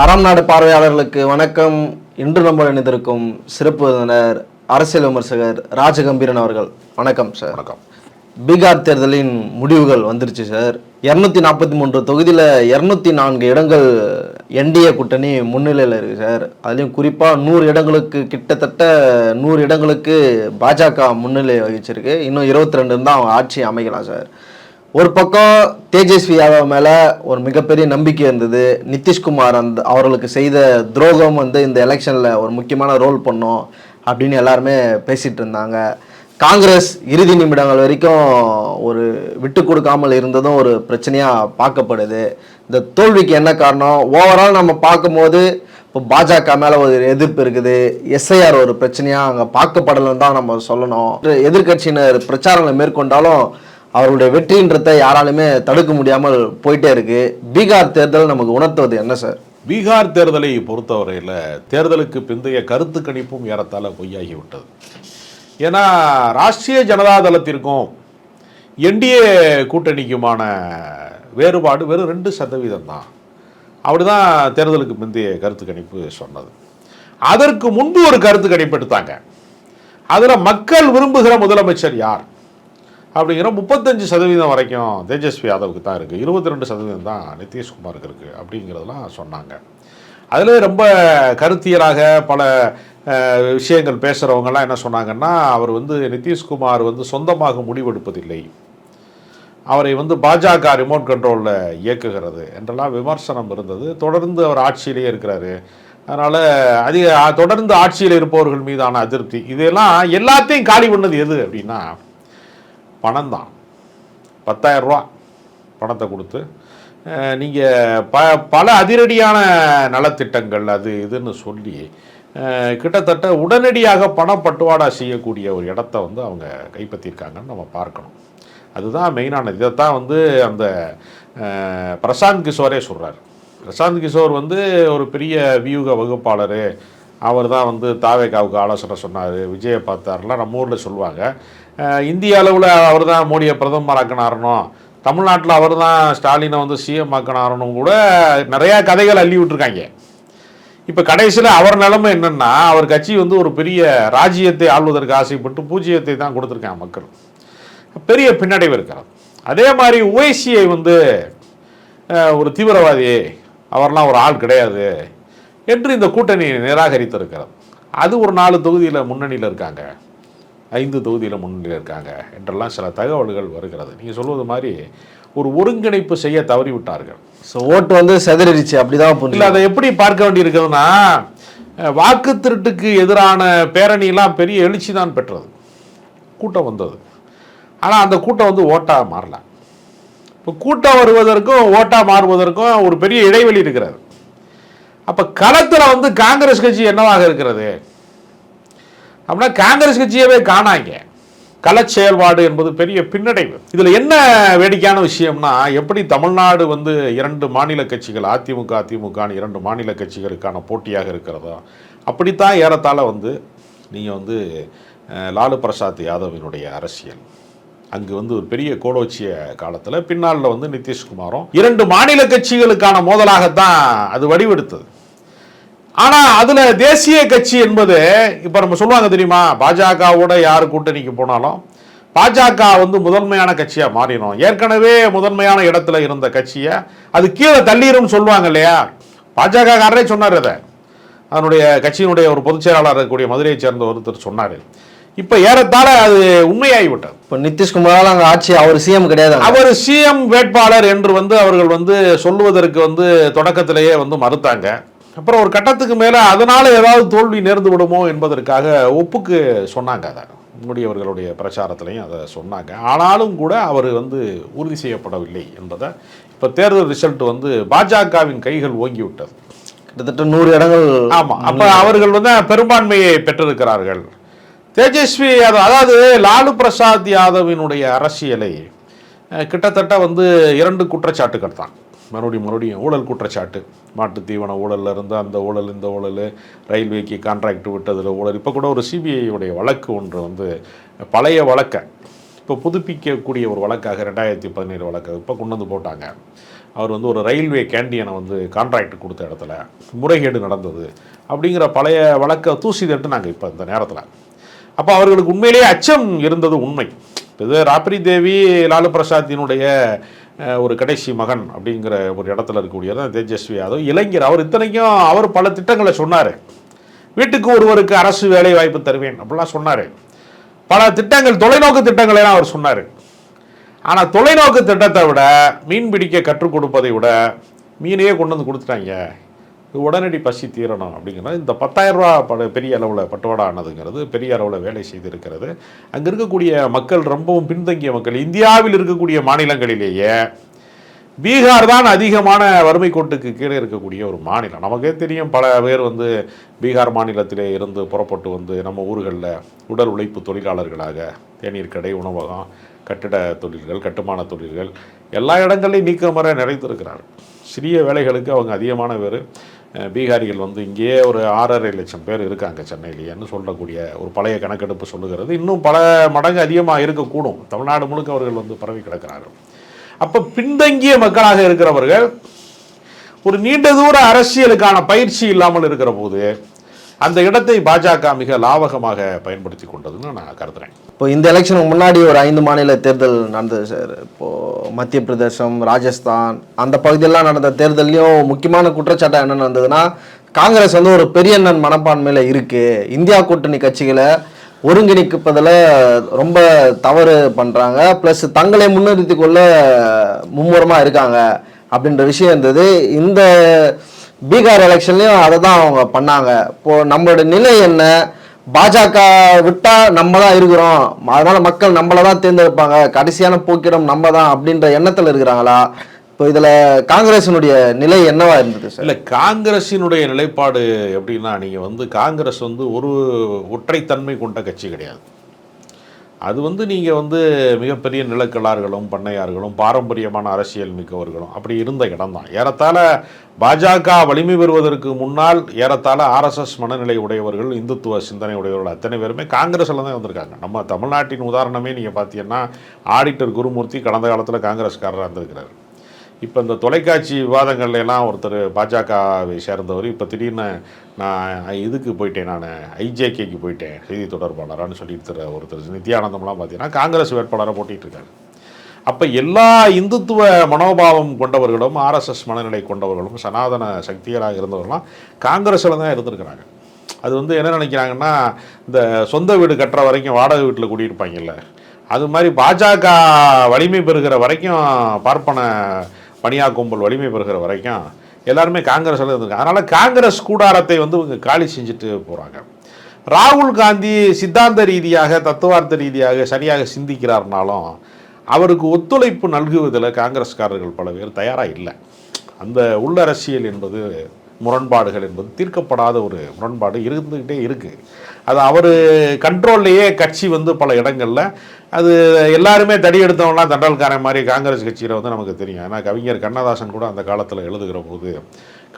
அறம் நாடு பார்வையாளர்களுக்கு வணக்கம். இன்று நம்ம இணைந்திருக்கும் சிறப்பு விருந்தினர் அரசியல் விமர்சகர் ராஜகம்பீரன் அவர்கள். வணக்கம் சார் வணக்கம். பீகார் தேர்தலின் முடிவுகள் வந்துருச்சு சார் இரநூத்தி நாற்பத்தி மூன்று தொகுதியில் இரநூத்தி நான்கு இடங்கள் என்டிஏ கூட்டணி முன்னிலையில் இருக்கு சார் அதுலேயும் குறிப்பாக நூறு இடங்களுக்கு கிட்டத்தட்ட நூறு இடங்களுக்கு பாஜக முன்னிலை வகிச்சிருக்கு. இன்னும் இருபத்தி ரெண்டு தான் அவங்க ஆட்சி அமைக்கலாம் சார் ஒரு பக்கம் தேஜஸ்வி யாதவ் மேலே ஒரு மிகப்பெரிய நம்பிக்கை இருந்தது. நிதிஷ்குமார் அந்த அவர்களுக்கு செய்த துரோகம் வந்து இந்த எலெக்ஷனில் ஒரு முக்கியமான ரோல் பண்ணும் அப்படின்னு எல்லாருமே பேசிகிட்டு இருந்தாங்க. காங்கிரஸ் இறுதி நிமிடங்கள் வரைக்கும் ஒரு விட்டு கொடுக்காமல் இருந்ததும் ஒரு பிரச்சனையாக பார்க்கப்படுது. இந்த தோல்விக்கு என்ன காரணம்? ஓவரால் நம்ம பார்க்கும்போது இப்போ பாஜக மேலே ஒரு எதிர்ப்பு இருக்குது. எஸ்ஐஆர் ஒரு பிரச்சனையாக அங்கே பார்க்கப்படலைன்னு தான் நம்ம சொல்லணும். எதிர்க்கட்சியினர் பிரச்சாரங்களை மேற்கொண்டாலும் அவர்களுடைய வெற்றின்றதை யாராலுமே தடுக்க முடியாமல் போயிட்டே இருக்கு. பீகார் தேர்தல் நமக்கு உணர்த்துவது என்ன சார்? பீகார் தேர்தலை பொறுத்தவரையில் தேர்தலுக்கு பிந்தைய கருத்து கணிப்பும் ஏறத்தாழ பொய்யாகிவிட்டது. ஏன்னா ராஷ்டிரிய ஜனதா தளத்திற்கும் என்டிஏ கூட்டணிக்குமான வேறுபாடு வெறும் ரெண்டு சதவீதம் தான். அப்படிதான் தேர்தலுக்கு பிந்தைய கருத்து கணிப்பு சொன்னது. அதற்கு முன்பு ஒரு கருத்து கணிப்பு எடுத்தாங்க அதில் மக்கள் விரும்புகிற முதலமைச்சர் யார்? அப்படிங்கிற முப்பத்தஞ்சு சதவீதம் வரைக்கும் தேஜஸ்வி யாதவுக்கு தான் இருக்குது இருபத்தி ரெண்டு சதவீதம் தான் நிதிஷ்குமாருக்கு இருக்குது அப்படிங்கிறதெல்லாம் சொன்னாங்க. அதில் ரொம்ப கருத்தியராக பல விஷயங்கள் பேசுகிறவங்கலாம் என்ன சொன்னாங்கன்னா அவர் வந்து நிதிஷ்குமார் வந்து சொந்தமாக முடிவெடுப்பதில்லை. அவரை வந்து பாஜக ரிமோட் கண்ட்ரோலில் இயக்குகிறது என்றெல்லாம் விமர்சனம் இருந்தது. தொடர்ந்து அவர் ஆட்சியிலேயே இருக்கிறாரு. அதனால் அதிக தொடர்ந்து ஆட்சியில் இருப்பவர்கள் மீதான அதிருப்தி. இதெல்லாம் எல்லாத்தையும் காலி பண்ணது எது அப்படின்னா பணம் தான் பத்தாயிரம் ரூபா பணத்தை கொடுத்து நீங்கள் ப பல அதிரடியான நலத்திட்டங்கள் அது இதுன்னு சொல்லி கிட்டத்தட்ட உடனடியாக பணப்பட்டுவாடா செய்யக்கூடிய ஒரு இடத்த வந்து அவங்க கைப்பற்றியிருக்காங்கன்னு நம்ம பார்க்கணும். அதுதான் மெயினானது. இதைத்தான் வந்து அந்த பிரசாந்த் கிஷோரே சொல்கிறார் பிரசாந்த் கிஷோர் வந்து ஒரு பெரிய வியூக வகுப்பாளர். அவர் தான் வந்து தாவேகாவுக்கு ஆலோசனை சொன்னார். விஜயை பார்த்தாருலாம் நம்ம ஊரில் சொல்லுவாங்க. இந்திய அளவில் அவர் தான் மோடியை பிரதமராக்கினாரணும். தமிழ்நாட்டில் அவர் தான் ஸ்டாலினை வந்து சிஎம் ஆக்கினாரணும் கூட நிறையா கதைகள் அள்ளி விட்டுருக்காங்க. இப்போ கடைசியில் அவர் நிலைமை என்னென்னா அவர் கட்சி வந்து ஒரு பெரிய ராஜ்யத்தை ஆள்வதற்கு ஆசைப்பட்டு பூஜ்ஜியத்தை தான் கொடுத்துருக்காங்க மக்கள். பெரிய பின்னடைவு இருக்கிறது. அதே மாதிரி ஓய்சியை வந்து ஒரு தீவிரவாதி அவர்லாம் ஒரு ஆள் கிடையாது என்று இந்த கூட்டணி நிராகரித்திருக்கிறது. அது ஒரு நாலு தொகுதியில் முன்னணியில் இருக்காங்க. ஐந்து தொகுதியில் முன்னணியில் இருக்காங்க என்றெல்லாம் சில தகவல்கள் வருகிறது. நீங்கள் சொல்வது மாதிரி ஒரு ஒருங்கிணைப்பு செய்ய தவறிவிட்டார்கள் ஸோ ஓட்டு வந்து செதறிடுச்சு அப்படிதான் இல்லை அதை எப்படி பார்க்க வேண்டியிருக்குதுன்னா வாக்கு திருட்டுக்கு எதிரான பேரணிலாம் பெரிய எழுச்சி தான் பெற்றது. கூட்டம் வந்தது. ஆனால் அந்த கூட்டம் வந்து ஓட்டாக மாறல. இப்போ கூட்டம் வருவதற்கும் ஓட்டாக மாறுவதற்கும் ஒரு பெரிய இடைவெளி இருக்கிறது. அப்போ களத்தில் வந்து காங்கிரஸ் கட்சி என்னவாக இருக்கிறது? அப்படின்னா காங்கிரஸ் கட்சியவே காணாங்க. கலை செயல்பாடு என்பது பெரிய பின்னடைவு. இதில் என்ன வேடிக்கையான விஷயம்னா எப்படி தமிழ்நாடு வந்து இரண்டு மாநில கட்சிகள் அதிமுக அதிமுகன்னு இரண்டு மாநில கட்சிகளுக்கான போட்டியாக இருக்கிறதோ அப்படித்தான் ஏறத்தாழ வந்து நீங்கள் வந்து லாலு பிரசாத் யாதவினுடைய அரசியல். அங்கு வந்து ஒரு பெரிய கோலோச்சிய காலத்தில் பின்னாளில் வந்து நிதிஷ்குமாரும் இரண்டு மாநில கட்சிகளுக்கான மோதலாகத்தான் அது வடிவெடுத்தது. ஆனா அதுல தேசிய கட்சி என்பது இப்ப நம்ம சொல்லுவாங்க தெரியுமா? பாஜகவோட யார் கூட்டணிக்கு போனாலும் பாஜக வந்து முதன்மையான கட்சியா மாறிடும். ஏற்கனவே முதன்மையான இடத்துல இருந்த கட்சியை அது கீழே தள்ளிரும் சொல்லுவாங்க இல்லையா? பாஜக காரரே சொன்னார் அதை. அதனுடைய கட்சியினுடைய ஒரு பொதுச் செயலாளர் இருக்கக்கூடிய மதுரையை சேர்ந்த ஒருத்தர் சொன்னார். இப்ப ஏறத்தாழ அது உண்மையாகிவிட்டது. இப்போ நிதிஷ்குமாரால் அங்கே ஆட்சி அவர் சிஎம் கிடையாது. அவர் சிஎம் வேட்பாளர் என்று வந்து அவர்கள் வந்து சொல்லுவதற்கு வந்து தொடக்கத்திலேயே வந்து மறுத்தாங்க. அப்புறம் ஒரு கட்டத்துக்கு மேலே அதனால ஏதாவது தோல்வி நேர்ந்து விடுமோ என்பதற்காக ஒப்புக்கு சொன்னாங்க அதை. மோடி அவர்களுடைய பிரச்சாரத்திலையும் அதை சொன்னாங்க. ஆனாலும் கூட அவர் வந்து உறுதி செய்யப்படவில்லை என்பதை இப்போ தேர்தல் ரிசல்ட் வந்து பாஜகவின் கைகள் ஓங்கி விட்டது கிட்டத்தட்ட நூறு இடங்கள் ஆமா. அப்ப அவர்கள் வந்து பெரும்பான்மையை பெற்றிருக்கிறார்கள். தேஜஸ்வி யாதவ் அதாவது லாலு பிரசாத் யாதவினுடைய அரசியலை கிட்டத்தட்ட வந்து இரண்டு குற்றச்சாட்டுகள் தான். மறுபடியும் மறுபடியும் ஊழல் குற்றச்சாட்டு. மாட்டு தீவன ஊழலில் இருந்து அந்த ஊழல் இந்த ஊழல் ரயில்வேக்கு கான்ட்ராக்ட் விட்டதில் ஊழல். இப்போ கூட ஒரு சிபிஐ உடைய வழக்கு ஒன்று வந்து பழைய வழக்கை இப்போ புதுப்பிக்கக்கூடிய ஒரு வழக்காக ரெண்டாயிரத்தி பதினேழு வழக்கு இப்போ கொண்டு வந்து போட்டாங்க. அவர் வந்து ஒரு ரயில்வே கேண்டீனை வந்து கான்ட்ராக்ட் கொடுத்த இடத்துல முறைகேடு நடந்தது அப்படிங்கிற பழைய வழக்கை தூசி தட்டு நாங்கள் இப்போ இந்த நேரத்தில். அப்போ அவர்களுக்கு உண்மையிலேயே அச்சம் இருந்தது உண்மை. இது ராப்ரி தேவி லாலு பிரசாத்தினுடைய ஒரு கடைசி மகன் அப்படிங்கிற ஒரு இடத்துல இருக்கக்கூடிய தான் தேஜஸ்வி யாதவ். இளைஞர் அவர் இத்தனைக்கும் அவர் பல திட்டங்களை சொன்னார். வீட்டுக்கு ஒருவருக்கு அரசு வேலை வாய்ப்பு தருவேன் அப்படிலாம் சொன்னார். பல திட்டங்கள் தொலைநோக்கு திட்டங்களை எல்லாம் அவர் சொன்னார். ஆனால் தொலைநோக்கு திட்டத்தை விட மீன் பிடிக்க கற்றுக் கொடுப்பதை விட மீனையே கொண்டு வந்து கொடுத்துட்டாங்க. உடனடி பசி தீரணும் அப்படிங்கிறது இந்த பத்தாயிரம் ரூபா பட பெரிய அளவில் பட்டுவாடா ஆனதுங்கிறது பெரிய அளவில் வேலை செய்திருக்கிறது. அங்கே இருக்கக்கூடிய மக்கள் ரொம்பவும் பின்தங்கிய மக்கள். இந்தியாவில் இருக்கக்கூடிய மாநிலங்களிலேயே பீகார் தான் அதிகமான வறுமை கோட்டுக்கு கீழே இருக்கக்கூடிய ஒரு மாநிலம். நமக்கே தெரியும் பல பேர் வந்து பீகார் மாநிலத்திலே இருந்து புறப்பட்டு வந்து நம்ம ஊர்களில் உடல் உழைப்பு தொழிலாளர்களாக தேநீர் கடை உணவகம் கட்டிட தொழில்கள் கட்டுமான தொழில்கள் எல்லா இடங்களையும் நீக்கமர நிறைந்திருக்கிறார்கள் சிறிய வேலைகளுக்கு அவங்க அதிகமான பேர். பீகாரிகள் வந்து இங்கேயே ஒரு ஆறரை லட்சம் பேர் இருக்காங்க சென்னையிலேன்னு சொல்லக்கூடிய ஒரு பழைய கணக்கெடுப்பு சொல்லுகிறது. இன்னும் பல மடங்கு அதிகமாக இருக்கக்கூடும். தமிழ்நாடு முழுக்க அவர்கள் வந்து பரவி கிடக்கிறார்கள். அப்போ பின்தங்கிய மக்களாக இருக்கிறவர்கள் ஒரு நீண்ட தூர அரசியலுக்கான பயிற்சி இல்லாமல் இருக்கிற போது அந்த இடத்தை பாஜக மிக லாவகமாக பயன்படுத்தி கொண்டதுன்னு நான் கருதுறேன். இப்போ இந்த எலெக்ஷனுக்கு முன்னாடி ஒரு ஐந்து மாநில தேர்தல் நடந்தது சார். இப்போ மத்திய பிரதேசம் ராஜஸ்தான் அந்த பகுதியெல்லாம் நடந்த தேர்தல்லையும் முக்கியமான குற்றச்சாட்டு என்ன நடந்ததுன்னா காங்கிரஸ் வந்து ஒரு பெரிய அண்ணன் மனப்பான்மையில் இருக்கு. இந்தியா கூட்டணி கட்சிகளை ஒருங்கிணைப்பதில் ரொம்ப தவறு பண்ணுறாங்க ப்ளஸ் தங்களை முன்னிறுத்தி கொள்ள மும்முரமாக இருக்காங்க. அப்படின்ற விஷயம் இருந்தது. இந்த பீகார் எலெக்ஷன்லையும் அதை தான் அவங்க பண்ணாங்க. இப்போ நம்மளோட நிலை என்ன? பாஜக விட்டா நம்ம தான் இருக்கிறோம். அதனால மக்கள் நம்மளை தான் தேர்ந்தெடுப்பாங்க. கடைசியான போக்கிடம் நம்ம தான் அப்படின்ற எண்ணத்தில் இருக்கிறாங்களா? இப்போ இதில் காங்கிரசினுடைய நிலை என்னவா இருந்தது சார்? இல்லை காங்கிரஸினுடைய நிலைப்பாடு எப்படின்னா நீங்கள் வந்து காங்கிரஸ் வந்து ஒரு ஒற்றைத்தன்மை கொண்ட கட்சி கிடையாது. அது வந்து நீங்கள் வந்து மிகப்பெரிய நிலக்கிழார்களும் பண்ணையார்களும் பாரம்பரியமான அரசியல் மிக்கவர்களும். அப்படி இருந்த இடம்தான். ஏறத்தாழ பாஜக வலிமை பெறுவதற்கு முன்னால் ஏறத்தாழ ஆர்எஸ்எஸ் மனநிலை உடையவர்கள் இந்துத்துவ சிந்தனை உடையவர்கள் அத்தனை பேருமே காங்கிரஸில் தான் வந்திருக்காங்க நம்ம தமிழ்நாட்டின் உதாரணமே நீங்கள் பார்த்தீங்கன்னா ஆடிட்டர் குருமூர்த்தி கடந்த காலத்தில் காங்கிரஸ்காரராக இருந்திருக்கிறார். இப்போ இந்த தொலைக்காட்சி விவாதங்கள்ல எல்லாம் ஒருத்தர் பாஜகவை சேர்ந்தவர். இப்போ திடீர்னு நான் இதுக்கு போயிட்டேன் நான் ஐஜேகேக்கு போயிட்டேன் செய்தி தொடர்பாளரான்னு சொல்லிட்டு தர ஒருத்தர் நித்யானந்தம்லாம் பார்த்தீங்கன்னா காங்கிரஸ் வேட்பாளராக போட்டிகிட்டு இருக்காரு அப்போ எல்லா இந்துத்துவ மனோபாவம் கொண்டவர்களும் ஆர்எஸ்எஸ் மனநிலை கொண்டவர்களும் சனாதன சக்திகளாக இருந்தவர்களும் காங்கிரஸில் தான் இருந்திருக்கிறாங்க. அது வந்து என்ன நினைக்கிறாங்கன்னா இந்த சொந்த வீடு கட்டுற வரைக்கும் வாடகை வீட்டில் குடியிருப்பாங்கல்ல. அது மாதிரி பாஜக வலிமை பெறுகிற வரைக்கும் பார்ப்பன பனியா கும்பல் வலிமை பெறுகிற வரைக்கும் எல்லாருமே காங்கிரஸில் இருந்திருக்காங்க அதனால் காங்கிரஸ் கூடாரத்தை வந்து இவங்க காலி செஞ்சுட்டு போகிறாங்க ராகுல் காந்தி சித்தாந்த ரீதியாக தத்துவார்த்த ரீதியாக சரியாக சிந்திக்கிறார்னாலும் அவருக்கு ஒத்துழைப்பு நல்குவதில் காங்கிரஸ்காரர்கள் பல பேர் தயாராக இல்லை. அந்த உள்ளரசியல் என்பது முரண்பாடுகள் என்பது தீர்க்கப்படாத ஒரு முரண்பாடு இருந்துக்கிட்டே இருக்குது அது அவர் கண்ட்ரோல்லையே கட்சி வந்து பல இடங்களில் அது எல்லாருமே தடி எடுத்தவங்களாம் தண்டல்காரன் மாதிரி காங்கிரஸ் கட்சியில் வந்து நமக்கு தெரியும். ஏன்னா கவிஞர் கண்ணதாசன் கூட அந்த காலத்தில் எழுதுகிற போது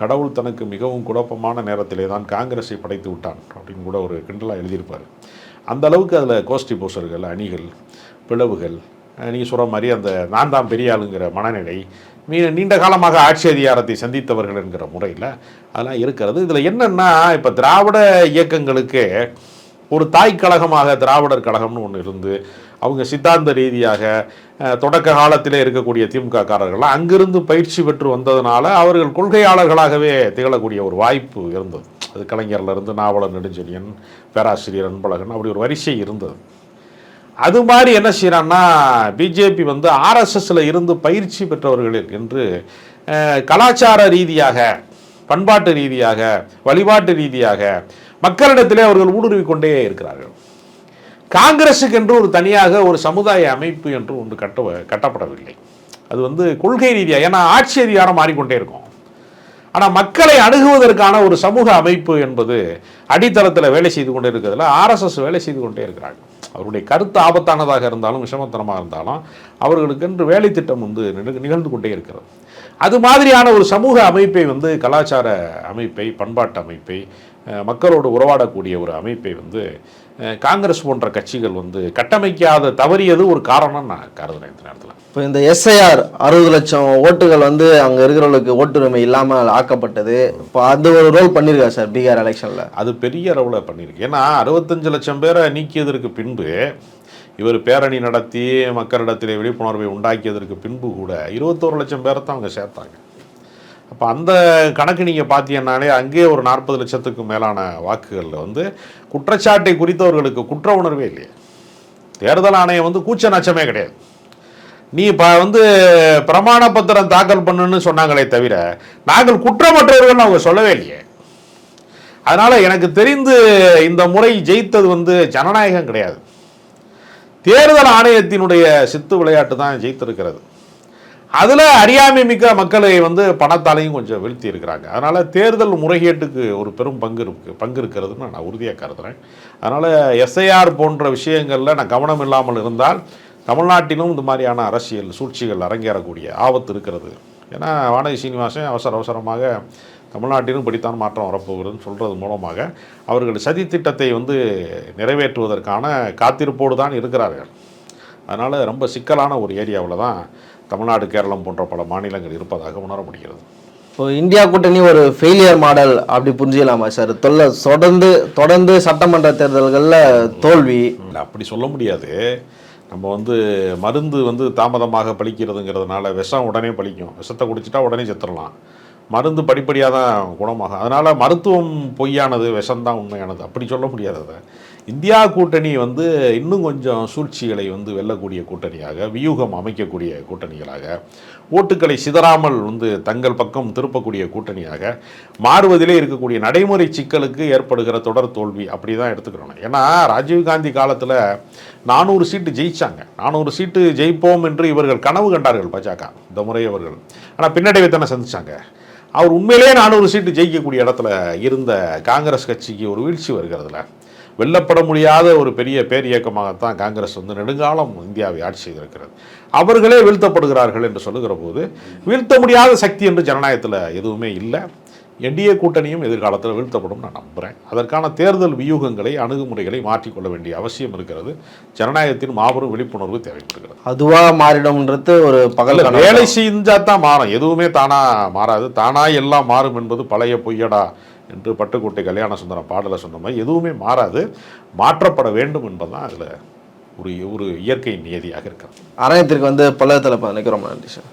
கடவுள் தனக்கு மிகவும் குழப்பமான நேரத்திலே தான் காங்கிரஸை படைத்து விட்டான் அப்படின்னு கூட ஒரு கிண்டலாக எழுதியிருப்பார். அந்த அளவுக்கு அதில் கோஷ்டி பூசல்கள் அணிகள் பிளவுகள் நீங்கள் சொல்கிற மாதிரி அந்த நான் தான் பெரிய ஆளுங்கிற மனநிலை மீ நீண்ட காலமாக ஆட்சி அதிகாரத்தை சந்தித்தவர்கள் என்கிற முறையில் அதெல்லாம் இருக்கிறது. இதில் என்னென்னா இப்போ திராவிட இயக்கங்களுக்கு ஒரு தாய் கழகமாக திராவிடர் கழகம்னு ஒன்று இருந்து அவங்க சித்தாந்த ரீதியாக தொடக்க காலத்திலே இருக்கக்கூடிய திமுக காரர்கள்லாம் அங்கிருந்து பயிற்சி பெற்று வந்ததுனால அவர்கள் கொள்கையாளர்களாகவே திகழக்கூடிய ஒரு வாய்ப்பு இருந்தது. அது கலைஞர்லேருந்து நாவலர் நெடுஞ்செழியன் பேராசிரியர் அன்பழகன் அப்படி ஒரு வரிசை இருந்தது. அது மாதிரி என்ன செய்கிறான்னா பிஜேபி வந்து ஆர்எஸ்எஸ்ல இருந்து பயிற்சி பெற்றவர்கள் என்று கலாச்சார ரீதியாக பண்பாட்டு ரீதியாக வழிபாட்டு ரீதியாக மக்களிடத்திலே அவர்கள் ஊடுருவி கொண்டே இருக்கிறார்கள். காங்கிரஸுக்கு என்று ஒரு தனியாக ஒரு சமுதாய அமைப்பு என்று ஒன்று கட்ட கட்டப்படவில்லை. அது வந்து கொள்கை ரீதியாக ஏன்னா ஆட்சி அதிகாரம் மாறிக்கொண்டே இருக்கும். ஆனால் மக்களை அணுகுவதற்கான ஒரு சமூக அமைப்பு என்பது அடித்தளத்தில் வேலை செய்து கொண்டே இருக்கிறதுல ஆர்எஸ்எஸ் வேலை செய்து கொண்டே இருக்கிறாங்க அவருடைய கருத்து ஆபத்தானதாக இருந்தாலும் விஷமத்தனமாக இருந்தாலும் அவர்களுக்கென்று வேலை திட்டம் வந்து நிகழ்ந்து கொண்டே இருக்கிறது. அது மாதிரியான ஒரு சமூக அமைப்பை வந்து கலாச்சார அமைப்பை பண்பாட்டு அமைப்பை அஹ், மக்களோடு உறவாடக்கூடிய ஒரு அமைப்பை வந்து காங்கிரஸ் போன்ற கட்சிகள் வந்து கட்டமைக்காத தவறியது ஒரு காரணம் நான் கருதுறேன் இந்த நேரத்தில். இப்போ இந்த எஸ்ஐஆர் அறுபது லட்சம் ஓட்டுகள் வந்து அங்க இருக்கிறவங்களுக்கு ஓட்டுரிமை இல்லாமல் ஆக்கப்பட்டது. இப்போ அது ஒரு ரோல் பண்ணியிருக்கா சார் பீகார் எலெக்ஷன்ல அது பெரிய அளவில் பண்ணியிருக்கு. ஏன்னா அறுபத்தஞ்சு லட்சம் பேரை நீக்கியதற்கு பின்பு இவர் பேரணி நடத்தி மக்களிடத்திலே விழிப்புணர்வை உண்டாக்கியதற்கு பின்பு கூட இருபத்தோரு லட்சம் பேரை தான் அவங்க சேர்த்தாங்க. அப்போ அந்த கணக்கு நீங்கள் பார்த்தீங்கன்னாலே அங்கேயே ஒரு நாற்பது லட்சத்துக்கு மேலான வாக்குகளில் வந்து குற்றச்சாட்டை குறித்தவர்களுக்கு குற்ற உணர்வே இல்லையே. தேர்தல் ஆணையம் வந்து கூச்ச நச்சமே கிடையாது. நீ இப்போ வந்து பிரமாண பத்திரம் தாக்கல் பண்ணுன்னு சொன்னாங்களே தவிர நாங்கள் குற்றமற்றவர்கள் அவங்க சொல்லவே இல்லையே. அதனால் எனக்கு தெரிந்து இந்த முறை ஜெயித்தது வந்து ஜனநாயகம் கிடையாது. தேர்தல் ஆணையத்தினுடைய சித்து விளையாட்டு தான் ஜெயித்திருக்கிறது. அதில் அறியாமை மிக்க மக்களை வந்து பணத்தாலையும் கொஞ்சம் வீழ்த்தி இருக்கிறாங்க. அதனால் தேர்தல் முறைகேட்டுக்கு ஒரு பெரும் பங்கு இருக்கு பங்கு இருக்கிறதுன்னு நான் உறுதியாக கருதுகிறேன் அதனால் எஸ்ஐஆர் போன்ற விஷயங்களில் நான் கவனம் இல்லாமல் இருந்தால் தமிழ்நாட்டிலும் இந்த மாதிரியான அரசியல் சூழ்ச்சிகள் அரங்கேறக்கூடிய ஆபத்து இருக்கிறது. ஏன்னா வானதி சீனிவாசன் அவசர அவசரமாக தமிழ்நாட்டிலும் படித்தான் மாற்றம் வரப்போகிறதுன்னு சொல்கிறது மூலமாக அவர்கள் சதி திட்டத்தை வந்து நிறைவேற்றுவதற்கான காத்திருப்போடு தான் இருக்கிறார்கள். அதனால் ரொம்ப சிக்கலான ஒரு ஏரியாவில் தான் தமிழ்நாடு கேரளம் போன்ற பல மாநிலங்கள் இருப்பதாக உணர முடிகிறது. இப்போ இந்தியா கூட்டணி ஒரு ஃபெயிலியர் மாடல் அப்படி புரிஞ்சுக்கலாமா சார்? தொல்லை தொடர்ந்து தொடர்ந்து சட்டமன்ற தேர்தல்களில் தோல்வி. இல்லை அப்படி சொல்ல முடியாது. நம்ம வந்து மருந்து வந்து தாமதமாக பலிக்கிறதுங்கிறதுனால விஷம் உடனே பலிக்கும் விஷத்தை குடிச்சிட்டா உடனே செத்துடலாம் மருந்து படிப்படியாக தான் குணமாகும். அதனால் மருத்துவம் பொய்யானது விஷம்தான் உண்மையானது. அப்படி சொல்ல முடியாது அதை. இந்தியா கூட்டணி வந்து இன்னும் கொஞ்சம் சூழ்ச்சிகளை வந்து வெல்லக்கூடிய கூட்டணியாக வியூகம் அமைக்கக்கூடிய கூட்டணிகளாக ஓட்டுக்களை சிதறாமல் வந்து தங்கள் பக்கம் திருப்பக்கூடிய கூட்டணியாக மாறுவதிலே இருக்கக்கூடிய நடைமுறை சிக்கலுக்கு ஏற்படுகிற தொடர் தோல்வி அப்படி தான் எடுத்துக்கிறோம். ஏன்னா ராஜீவ்காந்தி காலத்தில் நானூறு சீட்டு ஜெயிச்சாங்க. நானூறு சீட்டு ஜெயிப்போம் என்று இவர்கள் கனவு கண்டார்கள் பாஜக இந்த முறை அவர்கள். ஆனால் பின்னடைவை தானே சந்தித்தாங்க அவர் உண்மையிலேயே நானூறு சீட்டு ஜெயிக்கக்கூடிய இடத்துல இருந்த காங்கிரஸ் கட்சிக்கு ஒரு வீழ்ச்சி வருகிறதுல வெல்லப்பட முடியாத ஒரு பெரிய பேர் இயக்கமாகத்தான் காங்கிரஸ் வந்து நெடுங்காலம் இந்தியாவை ஆட்சி செய்திருக்கிறது. அவர்களே வீழ்த்தப்படுகிறார்கள் என்று சொல்லுகிற போது வீழ்த்த முடியாத சக்தி என்று ஜனநாயகத்தில் எதுவுமே இல்லை. என்டிஏ கூட்டணியும் எதிர்காலத்தில் வீழ்த்தப்படும் நான் நம்புகிறேன் அதற்கான தேர்தல் வியூகங்களை அணுகுமுறைகளை மாற்றிக்கொள்ள வேண்டிய அவசியம் இருக்கிறது. ஜனநாயகத்தின் மாபெரும் விழிப்புணர்வு தேவைப்படுகிறது. அதுவா மாறிடும்ன்றது ஒரு பகல் வேலை செஞ்சா தான் மாறும். எதுவுமே தானா மாறாது. தானா எல்லாம் மாறும் என்பது பழைய பொய்யடா. என்று பட்டுக்கோட்டை கல்யாண சுந்தரம் பாடலை சொன்ன மாதிரி எதுவுமே மாறாது மாற்றப்பட வேண்டும் என்பதுதான் அதில் ஒரு ஒரு இயற்கை நியதியாக இருக்கிறது. அரங்கத்திற்கு வந்து பல்லவத்தில் நினைக்கிறோம் நன்றி சார்